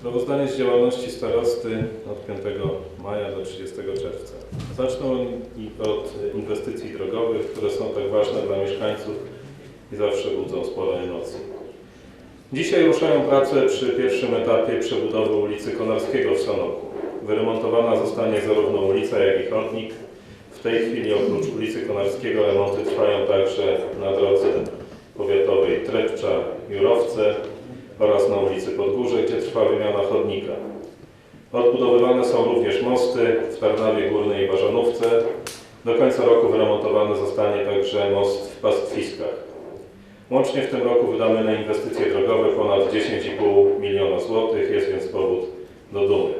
Sprawozdanie z działalności starosty od 5 maja do 30 czerwca. Zacznę i- od inwestycji drogowych, które są tak ważne dla mieszkańców i zawsze budzą sporo emocji. Dzisiaj ruszają prace przy pierwszym etapie przebudowy ulicy Konarskiego w Sanoku. Wyremontowana zostanie zarówno ulica, jak i chodnik. W tej chwili oprócz ulicy Konarskiego remonty trwają także na drodze powiatowej Trepcza-Jurowce oraz na ulicy Podgórze, gdzie trwa wymiana chodnika. Odbudowywane są również mosty w Tarnawie Górnej i Bażanówce. Do końca roku wyremontowany zostanie także most w Pastwiskach. Łącznie w tym roku wydamy na inwestycje drogowe ponad 10,5 miliona złotych, jest więc powód do dumy.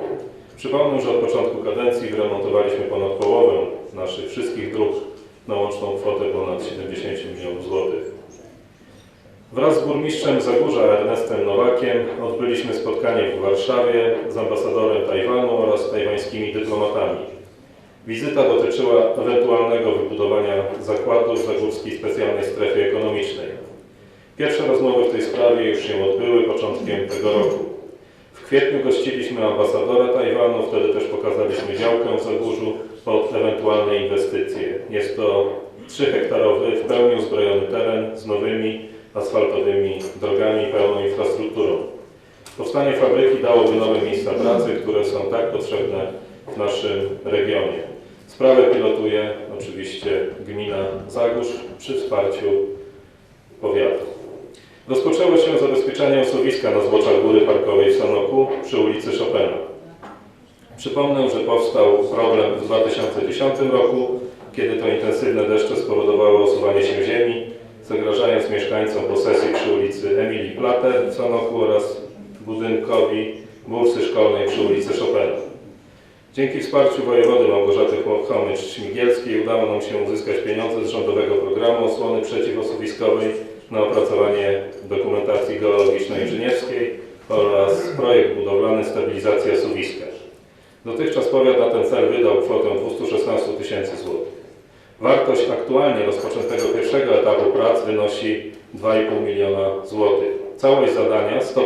Przypomnę, że od początku kadencji wyremontowaliśmy ponad połowę naszych wszystkich dróg na łączną kwotę ponad 70 milionów złotych. Wraz z burmistrzem Zagórza Ernestem Nowakiem odbyliśmy spotkanie w Warszawie z ambasadorem Tajwanu oraz tajwańskimi dyplomatami. Wizyta dotyczyła ewentualnego wybudowania zakładu w Zagórskiej Specjalnej Strefie Ekonomicznej. Pierwsze rozmowy w tej sprawie już się odbyły początkiem tego roku. W kwietniu gościliśmy ambasadora Tajwanu, wtedy też pokazaliśmy działkę w Zagórzu pod ewentualne inwestycje. Jest to 3-hektarowy, w pełni uzbrojony teren z nowymi asfaltowymi drogami i pełną infrastrukturą. Powstanie fabryki dałoby nowe miejsca pracy, które są tak potrzebne w naszym regionie. Sprawę pilotuje oczywiście gmina Zagórz przy wsparciu powiatu. Rozpoczęło się zabezpieczenie osuwiska na zboczach Góry Parkowej w Sanoku przy ulicy Chopina. Przypomnę, że powstał problem w 2010 roku, kiedy to intensywne deszcze spowodowały osuwanie się ziemi, zagrażając mieszkańcom posesji przy ulicy Emilii Plater w Sanoku oraz budynkowi bursy szkolnej przy ulicy Chopina. Dzięki wsparciu wojewody Małgorzaty Chomycz-Śmigielskiej udało nam się uzyskać pieniądze z rządowego programu osłony przeciwosuwiskowej na opracowanie dokumentacji geologiczno-inżynierskiej oraz projekt budowlany stabilizacja suwiska. Dotychczas powiat na ten cel wydał kwotę 216 tysięcy złotych. Wartość aktualnie rozpoczętego pierwszego etapu prac wynosi 2,5 miliona złotych. Całość zadania 100%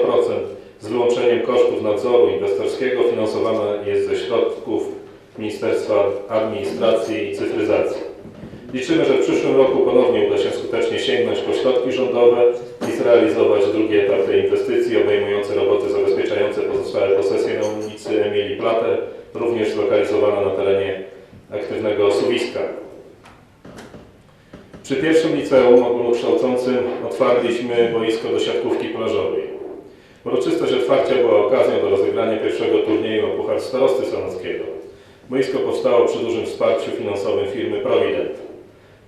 z wyłączeniem kosztów nadzoru inwestorskiego finansowana jest ze środków Ministerstwa Administracji i Cyfryzacji. Liczymy, że w przyszłym roku ponownie uda się skutecznie sięgnąć po środki rządowe i zrealizować drugi etap tej inwestycji obejmujący roboty zabezpieczające pozostałe posesje na ulicy Emilii Plater, również zlokalizowana na terenie aktywnego osuwiska. Przy pierwszym liceum ogólnokształcącym otwarliśmy boisko do siatkówki plażowej. Uroczystość otwarcia była okazją do rozegrania pierwszego turnieju o Puchar Starosty Sanockiego. Boisko powstało przy dużym wsparciu finansowym firmy Provident.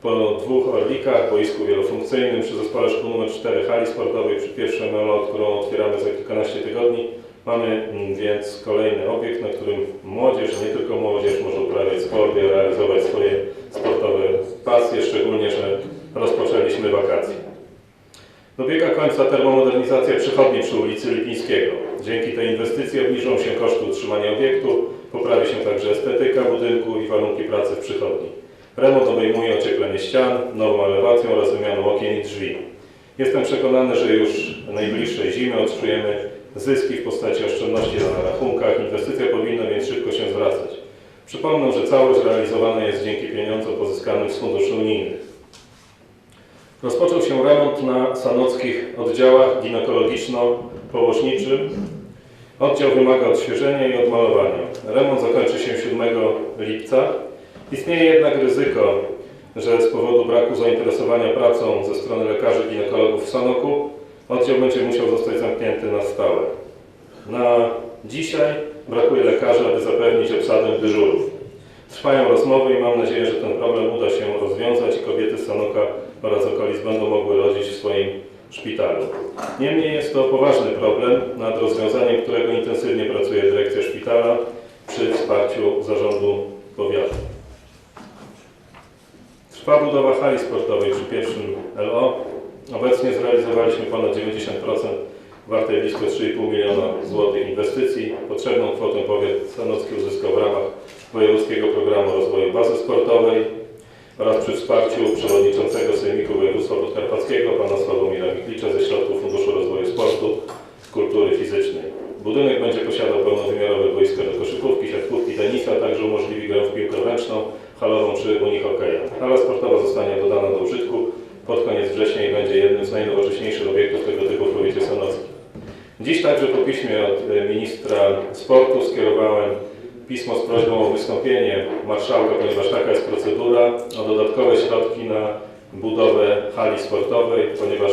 Po dwóch orlikach, boisku wielofunkcyjnym przy zespole szkół nr 4 hali sportowej przy pierwszym MLO, którą otwieramy za kilkanaście tygodni, mamy mm, więc kolejny obiekt, na którym młodzież, nie tylko młodzież, może uprawiać sport i realizować swoje sportowe pasje, szczególnie, że rozpoczęliśmy wakacje. Dobiega końca termomodernizacja przychodni przy ulicy Lipińskiego. Dzięki tej inwestycji obniżą się koszty utrzymania obiektu, poprawi się także estetyka budynku i warunki pracy w przychodni. Remont obejmuje ocieplenie ścian, nową elewację oraz wymianę okien i drzwi. Jestem przekonany, że już najbliższej zimy odczujemy zyski w postaci oszczędności na rachunkach. Inwestycja powinna więc szybko się zwracać. Przypomnę, że całość realizowana jest dzięki pieniądzom pozyskanym z funduszy unijnych. Rozpoczął się remont na sanockich oddziałach ginekologiczno-położniczym. Oddział wymaga odświeżenia i odmalowania. Remont zakończy się 7 lipca. Istnieje jednak ryzyko, że z powodu braku zainteresowania pracą ze strony lekarzy ginekologów w Sanoku oddział będzie musiał zostać zamknięty na stałe. Na dzisiaj brakuje lekarzy, aby zapewnić obsadę dyżurów. Trwają rozmowy i mam nadzieję, że ten problem uda się rozwiązać i kobiety z Sanoka oraz okolic będą mogły rodzić w swoim szpitalu. Niemniej jest to poważny problem, nad rozwiązaniem którego intensywnie pracuje dyrekcja szpitala przy wsparciu zarządu powiatu. Trwa budowa hali sportowej przy pierwszym LO. Obecnie zrealizowaliśmy ponad 90% wartej blisko 3,5 miliona złotych inwestycji. Potrzebną kwotę powiat sanocki uzyskał w ramach Wojewódzkiego Programu Rozwoju Bazy Sportowej oraz przy wsparciu przewodniczącego Sejmiku Województwa Podkarpackiego pana Sławomira Miklicza ze środków Funduszu Rozwoju Sportu, Kultury Fizycznej. Budynek będzie posiadał pełnowymiarowe boisko do koszykówki, siatkówki, tenisa, a także umożliwi grę w piłkę ręczną, halową czy unii hokeja. Hala sportowa zostanie dodana do użytku pod koniec września i będzie jednym z najnowocześniejszych obiektów tego typu w powiecie sanockim. Dziś także po piśmie od e, ministra sportu skierowałem pismo z prośbą o wystąpienie marszałka, ponieważ taka jest procedura, o dodatkowe środki na budowę hali sportowej, ponieważ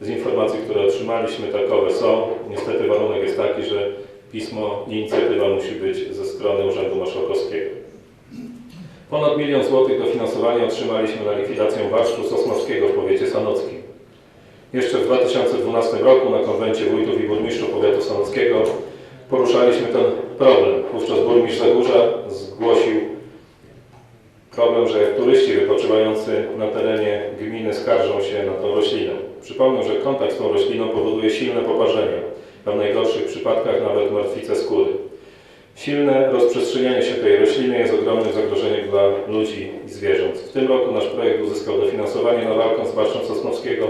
z informacji, które otrzymaliśmy, takowe są. Niestety warunek jest taki, że pismo i inicjatywa musi być ze strony Urzędu Marszałkowskiego. Ponad milion złotych dofinansowania otrzymaliśmy na likwidację warsztu sosnowskiego w powiecie sanockim. Jeszcze w 2012 roku na konwencie wójtów i burmistrzów powiatu sanockiego poruszaliśmy ten problem. Wówczas burmistrz Zagórza zgłosił problem, że turyści wypoczywający na terenie gminy skarżą się na tą roślinę. Przypomnę, że kontakt z tą rośliną powoduje silne poparzenia, a w najgorszych przypadkach nawet martwice skóry. Silne rozprzestrzenianie się tej rośliny jest ogromnym zagrożeniem dla ludzi i zwierząt. W tym roku nasz projekt uzyskał dofinansowanie na walkę z barszczem sosnowskiego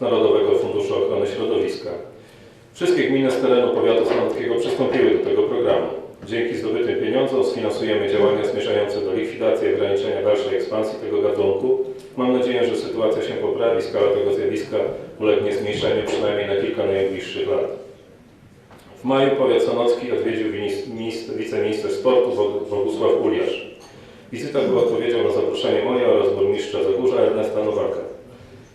Narodowego Funduszu Ochrony Środowiska. Wszystkie gminy z terenu powiatu sanockiego przystąpiły do tego programu. Dzięki zdobytym pieniądzom sfinansujemy działania zmierzające do likwidacji i ograniczenia dalszej ekspansji tego gatunku. Mam nadzieję, że sytuacja się poprawi, skala tego zjawiska ulegnie zmniejszeniu przynajmniej na kilka najbliższych lat. W maju powiat sanocki odwiedził wiceminister sportu Bog- Bogusław Uliarz. Wizyta była odpowiedzią na zaproszenie moje oraz burmistrza Zagórza Ernesta Nowaka.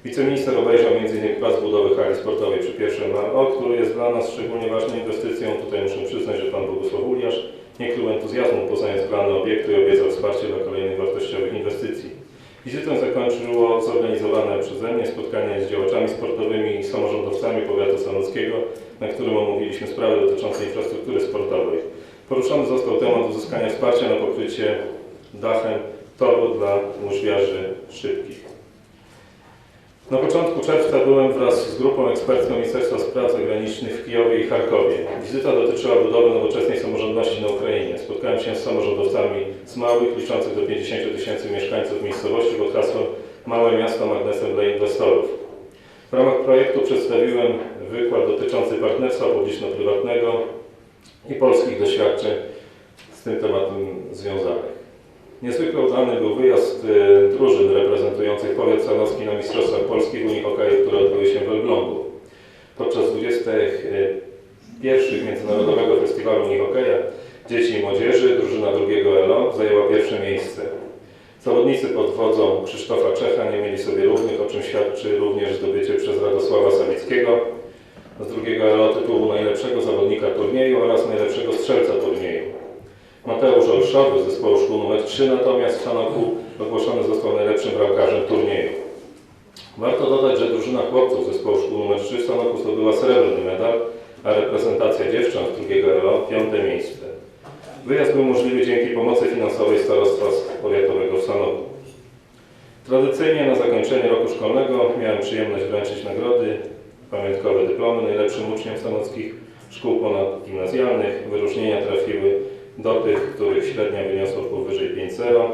Wiceminister obejrzał m.in. plac budowy hali sportowej przy pierwszym MO, który jest dla nas szczególnie ważną inwestycją. Tutaj muszę przyznać, że pan Bogusław Uliarz nie krył entuzjazmu poznając plany obiektu i obiecał wsparcie dla kolejnych wartościowych inwestycji. Wizytę zakończyło zorganizowane przeze mnie spotkanie z działaczami sportowymi i samorządowcami powiatu sanockiego, na którym omówiliśmy sprawy dotyczące infrastruktury sportowej. Poruszony został temat uzyskania wsparcia na pokrycie dachem toru dla łyżwiarzy szybkich. Na początku czerwca byłem wraz z grupą ekspercką Ministerstwa Spraw Zagranicznych w Kijowie i Charkowie. Wizyta dotyczyła budowy nowoczesnej samorządności na Ukrainie. Spotkałem się z samorządowcami z małych, liczących do 50 tysięcy mieszkańców miejscowości pod hasłem Małe miasto magnesem dla inwestorów. W ramach projektu przedstawiłem wykład dotyczący partnerstwa publiczno-prywatnego i polskich doświadczeń z tym tematem związanych. Niezwykle udany był wyjazd y, drużyn reprezentujących powiat sanocki na Mistrzostwach Polskich Unii Hokeju, które odbyły się w Elblągu. Podczas 21 Międzynarodowego Festiwalu Unii Hokeja Dzieci i Młodzieży drużyna drugiego ELO zajęła pierwsze miejsce. Zawodnicy pod wodzą Krzysztofa Czecha nie mieli sobie równych, o czym świadczy również zdobycie przez Radosława Sawickiego z drugiego ELO tytułu najlepszego zawodnika turnieju oraz najlepszego strzelca turnieju. Mateusz Olszowy z zespołu szkół nr 3 natomiast w Sanoku ogłoszony został najlepszym bramkarzem turnieju. Warto dodać, że drużyna chłopców z zespołu szkół nr 3 w Sanoku zdobyła srebrny medal, a reprezentacja dziewcząt z drugiego RO piąte miejsce. Wyjazd był możliwy dzięki pomocy finansowej Starostwa Powiatowego w Sanoku. Tradycyjnie na zakończenie roku szkolnego miałem przyjemność wręczyć nagrody, pamiątkowe dyplomy najlepszym uczniom sanockich szkół ponadgimnazjalnych. Wyróżnienia trafiły do tych, których średnia wyniosła powyżej 5,0,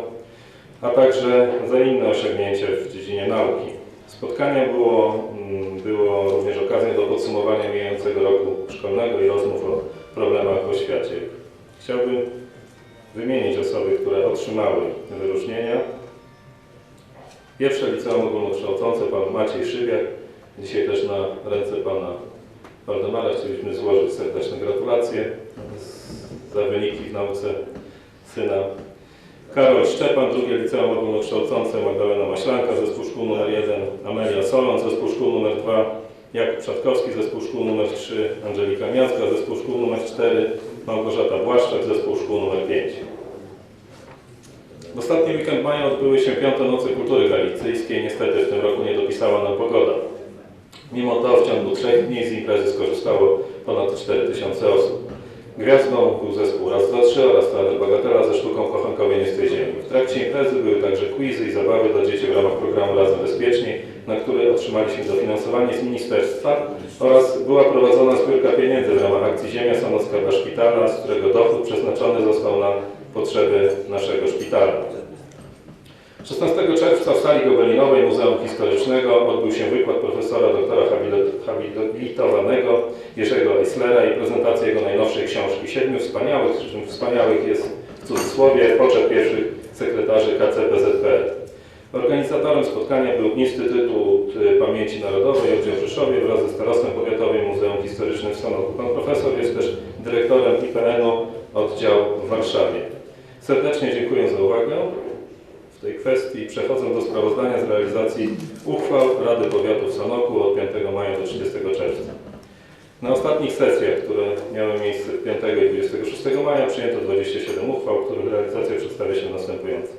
a także za inne osiągnięcia w dziedzinie nauki. Spotkanie było, mm, było również okazją do podsumowania mijającego roku szkolnego i rozmów o problemach w oświacie. Chciałbym wymienić osoby, które otrzymały wyróżnienia. Pierwsze liceum ogólnokształcące pan Maciej Szybiak. Dzisiaj też na ręce pana Waldemara chcieliśmy złożyć serdeczne gratulacje za wyniki w nauce syna. Karol Szczepan, drugie liceum ogólnokształcące, Magdalena Maślanka, zespół szkół nr 1, Amelia Solon, zespół szkół nr 2, Jakub Trzatkowski, zespół szkół nr 3, Angelika Miazga, zespół szkół nr 4, Małgorzata Błaszczak, zespół szkół nr 5. W ostatni weekend maja odbyły się piąte noce kultury galicyjskiej. Niestety w tym roku nie dopisała nam pogoda. Mimo to w ciągu trzech dni z imprezy skorzystało ponad 4000 osób. Gwiazdą był zespół Raz, Dwa, Trzy oraz Teatr Bagatela ze sztuką Kochankowie nie z tej ziemi. W trakcie imprezy były także quizy i zabawy dla dzieci w ramach programu Razem Bezpieczniej, na który otrzymaliśmy dofinansowanie z ministerstwa oraz była prowadzona zbiórka pieniędzy w ramach akcji Ziemia Sanocka dla Szpitala, z którego dochód przeznaczony został na potrzeby naszego szpitala. 16 czerwca w sali gobelinowej Muzeum Historycznego odbył się wykład profesora doktora habili- habilitowanego Jerzego Eislera i prezentacja jego najnowszej książki Siedmiu Wspaniałych, przy czym wspaniałych jest w cudzysłowie poczet pierwszych sekretarzy KCPZPR. Organizatorem spotkania był Instytut Pamięci Narodowej oddział Rzeszowie wraz ze starostem powiatowym Muzeum Historycznym w Sanoku. Pan profesor jest też dyrektorem IPN-u oddział w Warszawie. Serdecznie dziękuję za uwagę w tej kwestii. Przechodzę do sprawozdania z realizacji uchwał Rady Powiatu w Sanoku od 5 maja do 30 czerwca. Na ostatnich sesjach, które miały miejsce 5 i 26 maja przyjęto 27 uchwał, których realizacja przedstawia się następująco.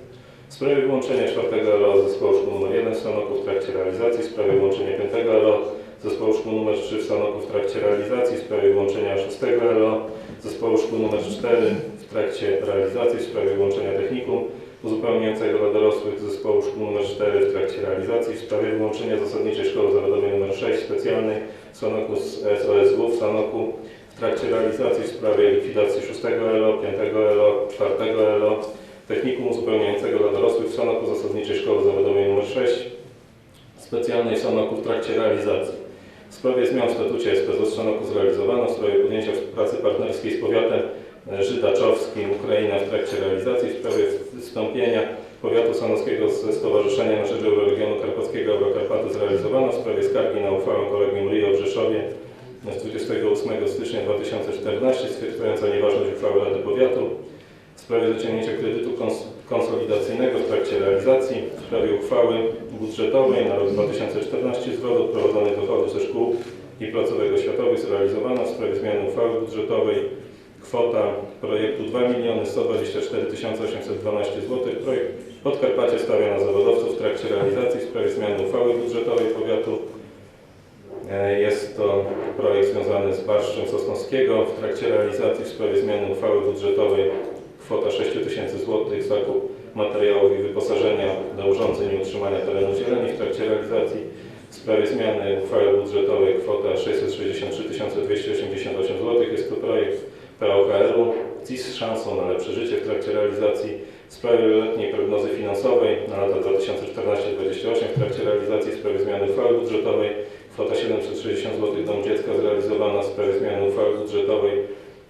W sprawie wyłączenia 4 LO z zespołu szkół nr 1 w Sanoku w trakcie realizacji, w sprawie wyłączenia 5 LO z zespołu szkół nr 3 w Sanoku w trakcie realizacji, w sprawie wyłączenia 6 LO z zespołu szkół nr 4 w trakcie realizacji, w sprawie wyłączenia technikum uzupełniającego dla dorosłych zespołu szkół nr 4 w trakcie realizacji, w sprawie wyłączenia zasadniczej szkoły zawodowej nr 6 specjalnej Sanoku z SOSW w Sanoku w trakcie realizacji, w sprawie likwidacji 6 LO, 5 LO, 4 LO, technikum uzupełniającego dla dorosłych w Sanoku zasadniczej szkoły zawodowej nr 6 specjalnej Sanoku w trakcie realizacji. W sprawie zmian w statucie SPZ Sanoku zrealizowano, w sprawie podjęcia współpracy partnerskiej z powiatem żydaczowskim Ukraina w trakcie realizacji, w sprawie wystąpienia powiatu sanockiego ze Stowarzyszenia na rzecz Euroregionu Karpackiego Eurokarpaty zrealizowano, w sprawie skargi na uchwałę Kolegium Rio w Rzeszowie z 28 stycznia 2014 stwierdzająca nieważność uchwały Rady Powiatu, w sprawie zaciągnięcia kredytu kons- konsolidacyjnego w trakcie realizacji, w sprawie uchwały budżetowej na rok 2014 zwrot odprowadzonych dochodów ze szkół i placówek oświatowych zrealizowano, w sprawie zmiany uchwały budżetowej kwota projektu 2 124 812 zł. Projekt Podkarpacie stawia na zawodowców w trakcie realizacji w sprawie zmiany uchwały budżetowej powiatu. E, Jest to projekt związany z Barszczem Sosnowskiego w trakcie realizacji w sprawie zmiany uchwały budżetowej kwota 6 tysięcy zł zakup materiałów i wyposażenia do urządzeń i utrzymania terenu zieleni w trakcie realizacji w sprawie zmiany uchwały budżetowej kwota 663 288 zł. Jest to projekt POKR-u CIS z szansą na lepsze życie w trakcie realizacji w sprawie wieloletniej prognozy finansowej na lata 2014-2028 w trakcie realizacji w sprawie zmiany uchwały budżetowej. Kwota 760 zł Dom Dziecka zrealizowana w sprawie zmiany uchwały budżetowej.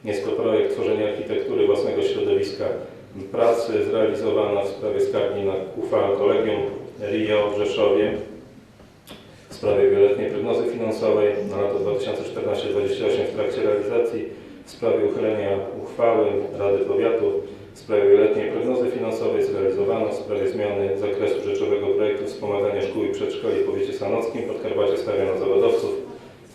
Jest to projekt tworzenia architektury własnego środowiska pracy zrealizowana w sprawie skargi na uchwałę Kolegium RIO w Rzeszowie. W sprawie wieloletniej prognozy finansowej na lata 2014-2028 w trakcie realizacji w sprawie uchylenia uchwały Rady Powiatu w sprawie wieloletniej prognozy finansowej zrealizowano w sprawie zmiany zakresu rzeczowego projektu wspomagania szkół i przedszkoli w powiecie sanockim Podkarpacie stawia na zawodowców.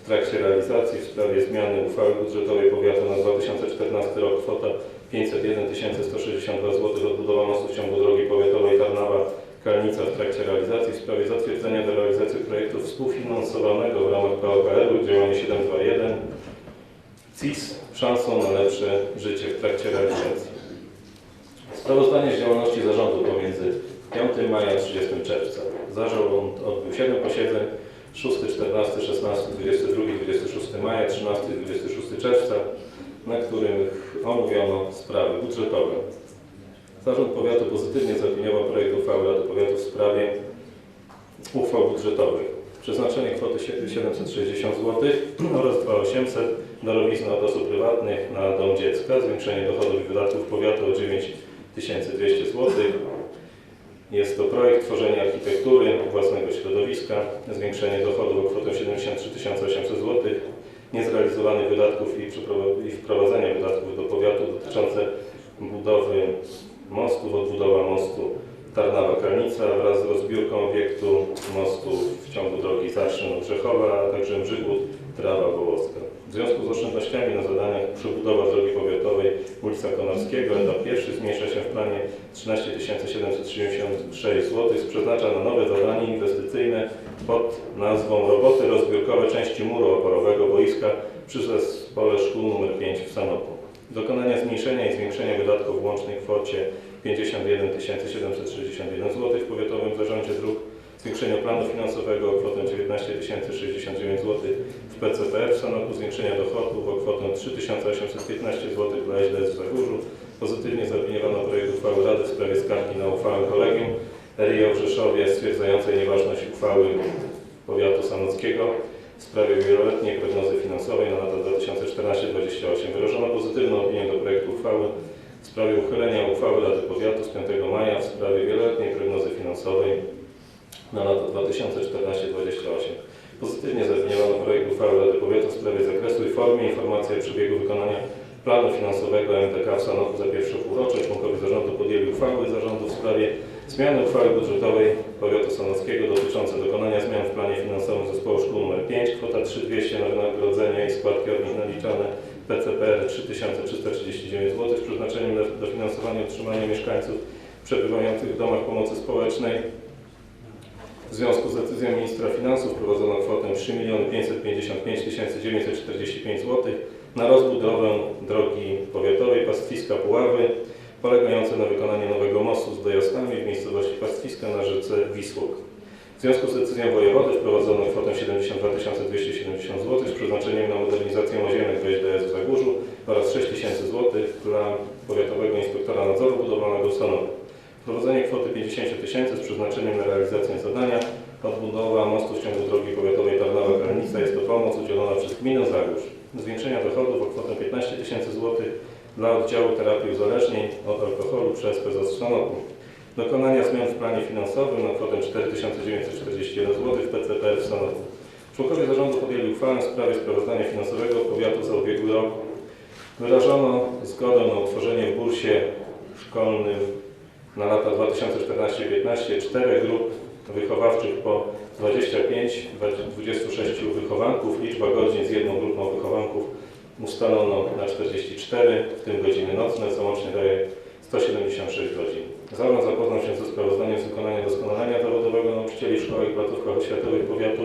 W trakcie realizacji w sprawie zmiany uchwały budżetowej powiatu na 2014 rok kwota 501 162 zł odbudowa mostu w ciągu drogi powiatowej Tarnawa-Kalnica w trakcie realizacji w sprawie zatwierdzenia do realizacji projektu współfinansowanego w ramach POKR-u działanie 721 CIS szansą na lepsze życie w trakcie realizacji. Sprawozdanie z działalności zarządu pomiędzy 5 maja a 30 czerwca. Zarząd odbył 7 posiedzeń 6, 14, 16, 22, 26 maja, 13 i 26 czerwca, na których omówiono sprawy budżetowe. Zarząd Powiatu pozytywnie zaopiniował projekt uchwały Rady Powiatu w sprawie uchwał budżetowych. Przeznaczenie kwoty sie- 760 zł oraz 2800 darowizna od osób prywatnych na dom dziecka, zwiększenie dochodów i wydatków powiatu o 9200 zł. Jest to projekt tworzenia architektury własnego środowiska, zwiększenie dochodów o kwotę 73 800 zł, niezrealizowanych wydatków i, wprowadzenia wydatków do powiatu dotyczące budowy mostów, odbudowa mostu Tarnawa-Kalnica wraz z rozbiórką obiektu mostu w ciągu drogi Zarszyn-Brzechowa, a także Mrzygłód, Trawa Wołoska. W związku z oszczędnościami na zadaniach przebudowa drogi powiatowej ulica Konarskiego, etap pierwszy zmniejsza się w planie 13 776 zł, przeznacza na nowe zadanie inwestycyjne pod nazwą Roboty rozbiórkowe części muru oporowego boiska przy zespole szkół nr 5 w Sanoku. Dokonania zmniejszenia i zwiększenia wydatków w łącznej kwocie 51 761 zł w Powiatowym Zarządzie Dróg, zwiększenia planu finansowego o kwotę 19 069 zł w PCPR w Sanoku, zwiększenia dochodów o kwotę 3 815 zł dla ŚDS w Zagórzu. Pozytywnie zaopiniowano projekt uchwały Rady w sprawie skargi na uchwałę Kolegium RIO w Rzeszowie stwierdzającej nieważność uchwały powiatu sanockiego w sprawie wieloletniej prognozy finansowej na lata 2014-2028. Wyrażono pozytywną opinię do projektu uchwały w sprawie uchylenia uchwały Rady Powiatu z 5 maja w sprawie wieloletniej prognozy finansowej na lata 2014-2028. Pozytywnie zaopiniowano projekt uchwały Rady Powiatu w sprawie zakresu i formy informacji o przebiegu wykonania planu finansowego MTK w Sanoku za pierwsze półrocze. Członkowie zarządu podjęli uchwały zarządu w sprawie zmiany uchwały budżetowej Powiatu Sanockiego dotyczące dokonania zmian w planie finansowym Zespołu Szkół nr 5. Kwota 3200 na wynagrodzenia i składki od nich naliczane PCPR 3339 zł z przeznaczeniem na dofinansowanie utrzymania mieszkańców przebywających w domach pomocy społecznej. W związku z decyzją ministra finansów wprowadzono kwotę 3 555 945 zł na rozbudowę drogi powiatowej Pastwiska Puławy, polegającej na wykonaniu nowego mostu z dojazdami w miejscowości Pastwiska na rzece Wisłok. W związku z decyzją wojewody wprowadzono kwotę 72 270 zł z przeznaczeniem na modernizację łazienek wejść do w Zagórzu oraz 6 000 zł dla Powiatowego Inspektora Nadzoru Budowlanego w Sanoku. Wprowadzenie kwoty 50 tysięcy z przeznaczeniem na realizację zadania odbudowa mostu w ciągu drogi powiatowej Tarnowa-Kalnica jest to pomoc udzielona przez gminę Zagórz. Zwiększenia dochodów o kwotę 15 tysięcy złotych dla oddziału terapii uzależnień od alkoholu przez PZS Sanoku. Dokonania zmian w planie finansowym na kwotę 4941 zł w PCPR w Sanoku. Członkowie zarządu podjęli uchwałę w sprawie sprawozdania finansowego powiatu za ubiegły rok. Wyrażono zgodę na utworzenie w bursie szkolnym na lata 2014-2015 czterech grup wychowawczych po 25, 26 wychowanków. Liczba godzin z jedną grupą wychowanków ustalono na 44, w tym godziny nocne, co łącznie daje 176 godzin. Zarząd zapoznał się ze sprawozdaniem z wykonania doskonalenia zawodowego nauczycieli w szkołach i placówkach oświatowych powiatu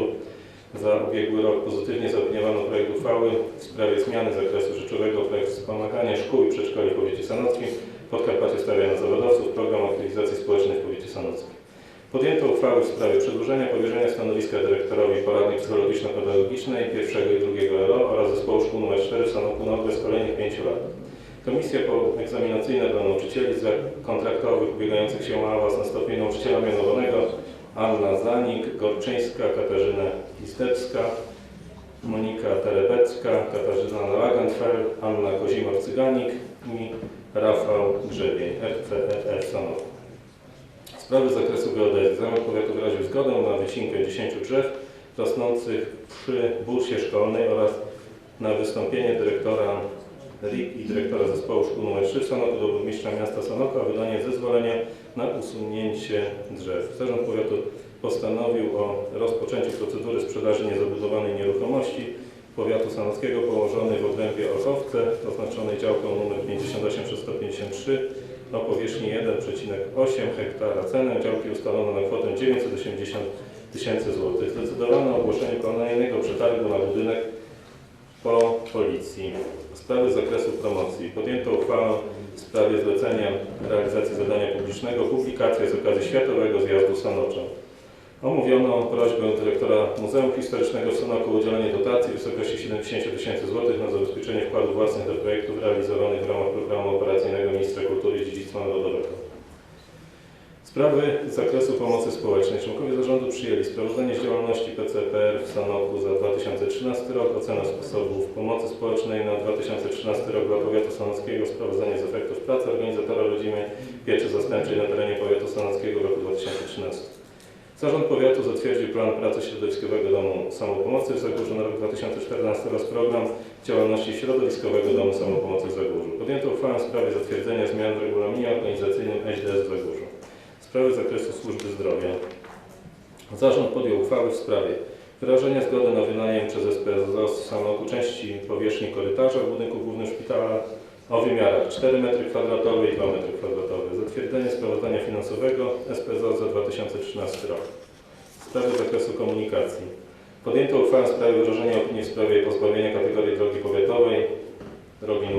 za ubiegły rok. Pozytywnie zaopiniowano projekt uchwały w sprawie zmiany zakresu rzeczowego projektu wspomagania szkół i przedszkoli w powiecie sanockim. Podkarpacie stawia na zawodowców program aktywizacji społecznej w powiecie sanockim. Podjęto uchwały w sprawie przedłużenia powierzenia stanowiska dyrektorowi poradni psychologiczno-pedagogicznej pierwszego i drugiego RO oraz zespołu szkół nr 4 w Sanoku na okres kolejnych pięciu lat. Komisja poegzaminacyjna dla nauczycieli kontraktowych ubiegających się o awans na stopień nauczyciela mianowanego Anna Zanik, Gorczyńska, Katarzyna Istecka, Monika Terebecka, Katarzyna Lagenfeld, Anna Kozimor-Cyganik i Rafał Grzebień, RCFR Sanok. Sprawy z zakresu geodezji. Zarząd Powiatu wyraził zgodę na wycinkę 10 drzew rosnących przy bursie szkolnej oraz na wystąpienie dyrektora RIK i dyrektora zespołu szkół nr 3 w Sanoku do burmistrza miasta Sanoka o wydanie zezwolenia na usunięcie drzew. Zarząd Powiatu postanowił o rozpoczęciu procedury sprzedaży niezabudowanej nieruchomości powiatu sanockiego położonej w obrębie Orchowce, oznaczonej działką nr 58 przez 153 o powierzchni 1,8 hektara. Cenę działki ustalono na kwotę 980 tysięcy złotych. Zdecydowano o ogłoszeniu kolejnego przetargu na budynek po policji. Sprawy z zakresu promocji. Podjęto uchwałę w sprawie zlecenia realizacji zadania publicznego publikacja z okazji Światowego Zjazdu Sanocza. Omówiono prośbę dyrektora Muzeum Historycznego w Sanoku o udzielenie dotacji w wysokości 70 tysięcy złotych na zabezpieczenie wkładów własnych do projektów realizowanych w ramach programu operacyjnego Ministra Kultury i Dziedzictwa Narodowego. Sprawy z zakresu pomocy społecznej. Członkowie zarządu przyjęli sprawozdanie z działalności PCPR w Sanoku za 2013 rok, ocenę sposobów pomocy społecznej na 2013 rok dla powiatu sanockiego, sprawozdanie z efektów pracy organizatora rodzimej pieczy zastępczej na terenie powiatu sanockiego w roku 2013. Zarząd Powiatu zatwierdził plan pracy Środowiskowego Domu Samopomocy w Zagórzu na rok 2014 oraz program działalności Środowiskowego Domu Samopomocy w Zagórzu. Podjęto uchwałę w sprawie zatwierdzenia zmian w regulaminie organizacyjnym SDS w Zagórzu. Sprawy z zakresu służby zdrowia. Zarząd podjął uchwały w sprawie wyrażenia zgody na wynajem przez w Sanoku części powierzchni korytarza w budynku głównym szpitala o wymiarach 4 m2 i 2 m2. Zatwierdzenie sprawozdania finansowego SPZO za 2013 rok. Sprawy z zakresu komunikacji. Podjęto uchwałę w sprawie wyrażenia opinii w sprawie pozbawienia kategorii drogi powiatowej drogi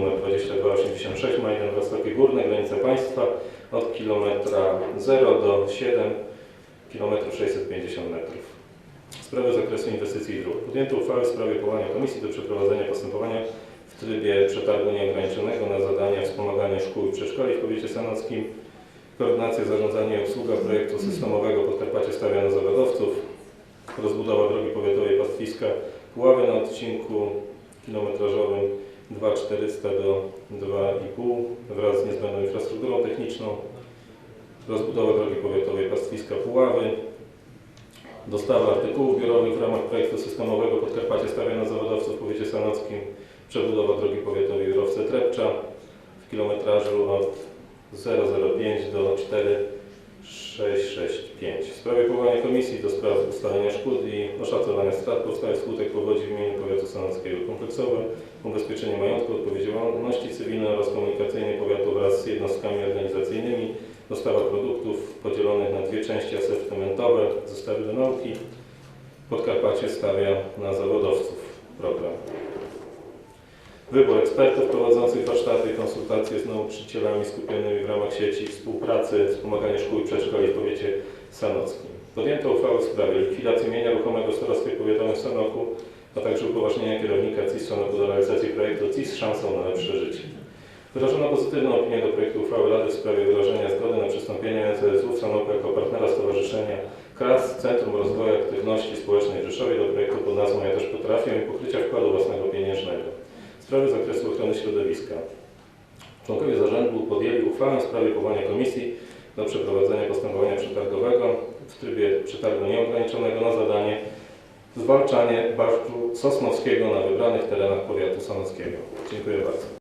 nr 2286 Majdan Wostokie Górne, granica państwa od kilometra 0 do 7 km 650 metrów. Sprawy zakresu inwestycji dróg. Podjęto uchwałę w sprawie powołania komisji do przeprowadzenia postępowania w trybie przetargu nieograniczonego na zadania wspomagania szkół i przedszkoli w powiecie sanockim. koordynacja zarządzania i obsługa projektu systemowego Podkarpacie stawia na zawodowców, rozbudowa drogi powiatowej Pastwiska Puławy na odcinku kilometrażowym 2,400 do 2,5 wraz z niezbędną infrastrukturą techniczną, rozbudowa drogi powiatowej Pastwiska Puławy, dostawa artykułów biurowych w ramach projektu systemowego Podkarpacie stawia na zawodowców w powiecie sanockim, przebudowa drogi powiatowej Jurowce Trepcza w kilometrażu od 005 do 4665. W sprawie powołania komisji do spraw ustalenia szkód i oszacowania strat powstałych wskutek powodzi w imieniu powiatu sanockiego kompleksowe ubezpieczenie majątku, odpowiedzialności cywilnej oraz komunikacyjnej powiatu wraz z jednostkami organizacyjnymi, dostawa produktów podzielonych na dwie części asortymentowe, zestawy do nauki. Podkarpacie stawia na zawodowców program. Wybór ekspertów prowadzących warsztaty i konsultacje z nauczycielami skupionymi w ramach sieci współpracy, wspomaganie szkół i przedszkoli w powiecie sanockim. Podjęto uchwałę w sprawie likwidacji mienia ruchomego starostwie powiatowym w Sanoku, a także upoważnienia kierownika CIS Sanoku do realizacji projektu CIS szansą na lepsze życie. Wyrażono pozytywną opinię do projektu uchwały Rady w sprawie wyrażenia zgody na przystąpienie NZSU w Sanoku jako partnera Stowarzyszenia KRAS Centrum Rozwoju Aktywności Społecznej w Rzeszowie do projektu pod nazwą Ja też potrafię i pokrycia wkładu własnego pieniężnego. Sprawy z zakresu ochrony środowiska. Członkowie zarządu podjęli uchwałę w sprawie powołania komisji do przeprowadzenia postępowania przetargowego w trybie przetargu nieograniczonego na zadanie zwalczanie barszczu sosnowskiego na wybranych terenach powiatu sanockiego. Dziękuję bardzo.